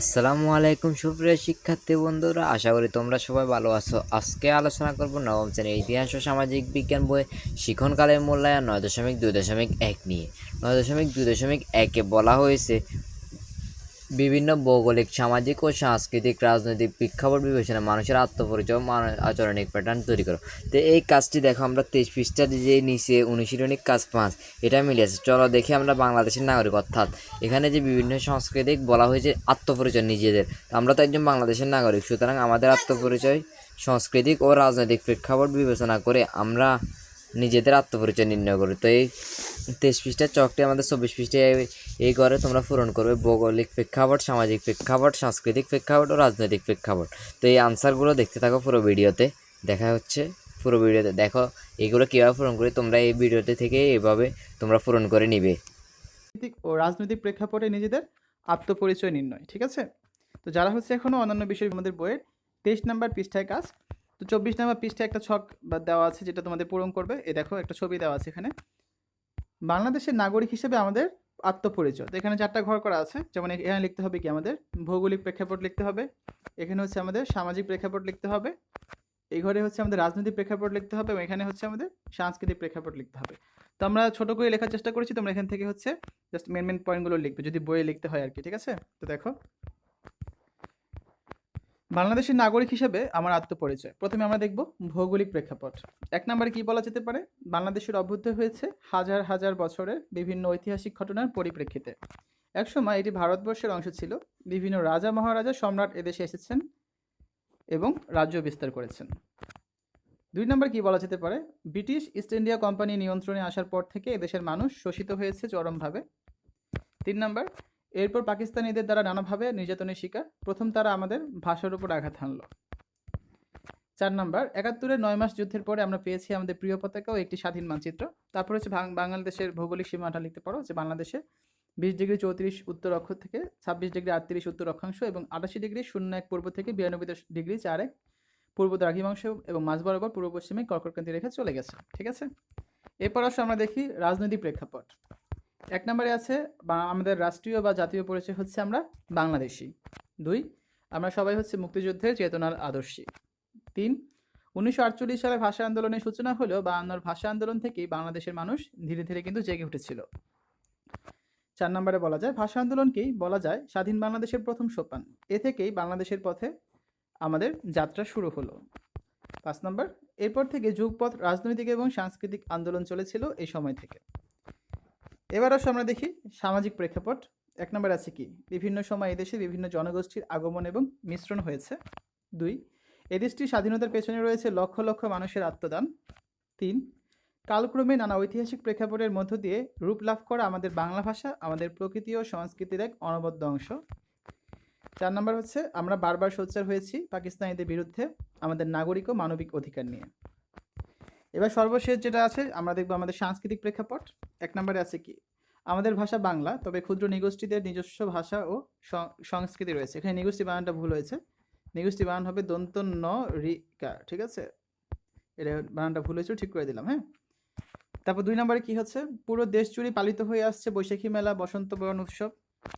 আসসালামু আলাইকুম সুপ্রিয় শিক্ষার্থী বন্ধুরা, আশা করি তোমরা সবাই ভালো আছো। আজকে আলোচনা করব নবম শ্রেণির ইতিহাস ও সামাজিক বিজ্ঞান বই শিক্ষণকালের মূল্যায়ন নয় দশমিক দুই দশমিক এক নিয়ে। নয় দশমিক দুই দশমিক একে বলা হয়েছে বিভিন্ন ভৌগোলিক, সামাজিক ও সাংস্কৃতিক, রাজনৈতিক প্রেক্ষাপট বিবেচনা মানুষের আত্মপরিচয় ও মান- আচরণিক প্যাটার্ন তৈরি করো। তো এই কাজটি দেখো আমরা তেইশ পৃষ্ঠার যে নিচে অনুশীলনিক কাজ পাঁচ, এটা মিলে আছে। চলো দেখি আমরা বাংলাদেশের নাগরিক, অর্থাৎ এখানে যে বিভিন্ন সাংস্কৃতিক বলা হয়েছে আত্মপরিচয় নিজেদের আমরা তো একজন বাংলাদেশের নাগরিক, সুতরাং আমাদের আত্মপরিচয়, সাংস্কৃতিক ও রাজনৈতিক প্রেক্ষাপট বিবেচনা করে আমরা নিজেদের আত্মপরিচয় নির্ণয় করি। তো এই তেইশ পৃষ্ঠার চকটি আমাদের চব্বিশ পৃষ্ঠায় এই- ঘরে তোমরা পূরণ করবে ভৌগোলিক প্রেক্ষাপট, সামাজিক প্রেক্ষাপট, সাংস্কৃতিক প্রেক্ষাপট ও রাজনৈতিক প্রেক্ষাপট। তো এই আনসারগুলো দেখতে থাকো পুরো ভিডিওতে। দেখা হচ্ছে পুরো ভিডিওতে। দেখো এগুলো কীভাবে পূরণ করি, তোমরা এই ভিডিওতে থেকে এভাবে তোমরা পূরণ করে নিবে। ও রাজনৈতিক প্রেক্ষাপটে নিজেদের আত্মপরিচয় নির্ণয়, ঠিক আছে? তো যারা হচ্ছে এখনও অন্যান্য বিষয় আমাদের বইয়ের তেইশ নাম্বার পৃষ্ঠায় কাজ তো চব্বিশ নাম্বার পৃষ্ঠায় একটা ছক বা দেওয়া আছে যেটা তোমাদের পূরণ করবে। এ দেখো, একটা ছবি দেওয়া আছে এখানে। বাংলাদেশের নাগরিক হিসেবে আমাদের আত্মপরিচয়। এখানে চারটা ঘর করা আছে। যেমন এখানে লিখতে হবে কি আমাদের? ভৌগোলিক প্রেক্ষাপট লিখতে হবে। এখানে হচ্ছে আমাদের সামাজিক প্রেক্ষাপট লিখতে হবে। এই ঘরে হচ্ছে আমাদের রাজনৈতিক প্রেক্ষাপট লিখতে হবে এবং এখানে হচ্ছে আমাদের সাংস্কৃতিক প্রেক্ষাপট লিখতে হবে। তো আমরা ছোটো করে লেখার চেষ্টা করেছি। তোমরা এখান থেকে হচ্ছে জাস্ট মেন মেন পয়েন্টগুলো লিখবে। যদি বইয়ে লিখতে হয় আর কি, ঠিক আছে? তো দেখো। বাংলাদেশের নাগরিক হিসেবে আমার আত্মপরিচয়। প্রথমে আমরা দেখব ভৌগোলিক প্রেক্ষাপট। এক নম্বরে কি বলা যেতে পারে? বাংলাদেশের অভ্যুদয় হয়েছে হাজার হাজার বছরের বিভিন্ন ঐতিহাসিক ঘটনার পরিপ্রেক্ষিতে। একসময় এটি ভারতবর্ষের অংশ ছিল। বিভিন্ন রাজা মহারাজা সম্রাট এদেশে এসেছেন এবং রাজ্য বিস্তার করেছেন। দুই নম্বর কি বলা যেতে পারে? ব্রিটিশ ইস্ট ইন্ডিয়া কোম্পানি নিয়ন্ত্রণে আসার পর থেকে এদেশের মানুষ শোষিত হয়েছে চরমভাবে। তিন নম্বর এরপর পাকিস্তানিদের দ্বারা নানাভাবে নির্যাতনের শিকার। প্রথম তারা আমাদের ভাষার উপর আঘাত হানল। চার নম্বর, একাত্তরের নয় মাস যুদ্ধের পরে আমরা পেয়েছি আমাদের প্রিয় পতাকা ও একটি স্বাধীন মানচিত্র। তারপর হচ্ছে বাংলাদেশের ভৌগোলিক সীমাটা লিখতে পারো, যে বাংলাদেশে বিশ ডিগ্রি চৌত্রিশ উত্তর অক্ষ থেকে ছাব্বিশ ডিগ্রি আটত্রিশ উত্তর অক্ষাংশ এবং আটাশি ডিগ্রি শূন্য এক পূর্ব থেকে বিরানব্বই ডিগ্রি চার এক পূর্ব দ্রাঘিমাংশ এবং মাঝ বরাবর পূর্ব পশ্চিমে কর্কটক্রান্তি রেখে চলে গেছে। ঠিক আছে? এরপর আসলে আমরা দেখি রাজনৈতিক প্রেক্ষাপট। এক নম্বরে আছে আমাদের রাষ্ট্রীয় বা জাতীয় পরিচয় হচ্ছে আমরা বাংলাদেশি। দুই, আমরা সবাই হচ্ছে মুক্তিযুদ্ধের চেতনার আদর্শী। তিন, উনিশশো সালে ভাষা আন্দোলনের সূচনা হলেও বায়ান্নর ভাষা আন্দোলন থেকেই বাংলাদেশের মানুষ ধীরে ধীরে কিন্তু জেগে উঠেছিল। চার নম্বরে বলা যায়, ভাষা আন্দোলনকেই বলা যায় স্বাধীন বাংলাদেশের প্রথম সোপান। এ থেকেই বাংলাদেশের পথে আমাদের যাত্রা শুরু হলো। পাঁচ নম্বর, এরপর থেকে যুগপথ রাজনৈতিক এবং সাংস্কৃতিক আন্দোলন চলেছিল এই সময় থেকে। এবার আসো আমরা দেখি সামাজিক প্রেক্ষাপট। এক নম্বর আছে কি? বিভিন্ন সময় এদেশে বিভিন্ন জনগোষ্ঠীর আগমন এবং মিশ্রণ হয়েছে। দুই, এদেশটির স্বাধীনতার পেছনে রয়েছে লক্ষ লক্ষ মানুষের আত্মদান। তিন, কালক্রমে নানা ঐতিহাসিক প্রেক্ষাপটের মধ্য দিয়ে রূপ লাভ করা আমাদের বাংলা ভাষা আমাদের প্রকৃতি ও সংস্কৃতির এক অনবদ্য অংশ। চার নম্বর হচ্ছে, আমরা বারবার সোচ্চার হয়েছি পাকিস্তানিদের বিরুদ্ধে আমাদের নাগরিক ও মানবিক অধিকার নিয়ে। এবার সর্বশেষ যেটা আছে, আমরা দেখব আমাদের সাংস্কৃতিক প্রেক্ষাপট। এক নম্বরে আছে কি? আমাদের ভাষা বাংলা, তবে ক্ষুদ্র নিগোষ্ঠীদের নিজস্ব ভাষা ও সংস্কৃতি রয়েছে। এখানে নিগোষ্ঠী বানানটা ভুল হয়েছে। নিগোষ্ঠী বানান হবে দন্ত ন রিকা ঠিক আছে? এটা বানানটা ভুল হয়েছিল ঠিক করে দিলাম হ্যাঁ? তারপর দুই নম্বরে কি হচ্ছে? পুরো দেশ জুড়ে পালিত হয়ে আসছে বৈশাখী মেলা, বসন্ত বরণ উৎসব।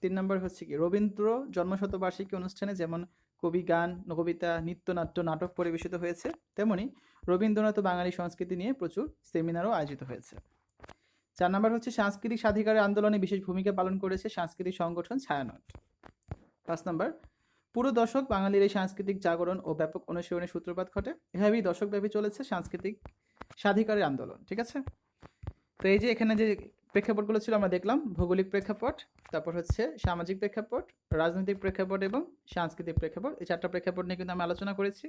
তিন নম্বর হচ্ছে কি? রবীন্দ্র জন্মশতবার্ষিকী অনুষ্ঠানে যেমন কবি গান কবিতা নৃত্যনাট্য নাটক পরিবেশিত হয়েছে। তেমনি রবীন্দ্রনাথ ও বাঙালি সংস্কৃতি নিয়ে প্রচুর সেমিনারও আয়োজিত হয়েছে। চার নম্বর হচ্ছে সাংস্কৃতিক স্বাধিকারের আন্দোলনে বিশেষ ভূমিকা পালন করেছে সাংস্কৃতিক সংগঠন ছায়ানট। পাঁচ নম্বর, পুরো দশক বাঙালির এই সাংস্কৃতিক জাগরণ ও ব্যাপক অনুশীলনের সূত্রপাত ঘটে। এভাবেই দশকব্যাপী চলেছে সাংস্কৃতিক স্বাধিকারের আন্দোলন, ঠিক আছে? তো এই যে এখানে যে প্রেক্ষাপটগুলো ছিল, আমরা দেখলাম ভৌগোলিক প্রেক্ষাপট, তারপর হচ্ছে সামাজিক প্রেক্ষাপট, রাজনৈতিক প্রেক্ষাপট এবং সাংস্কৃতিক প্রেক্ষাপট। এই চারটা প্রেক্ষাপট নিয়ে কিন্তু আমি আলোচনা করেছি।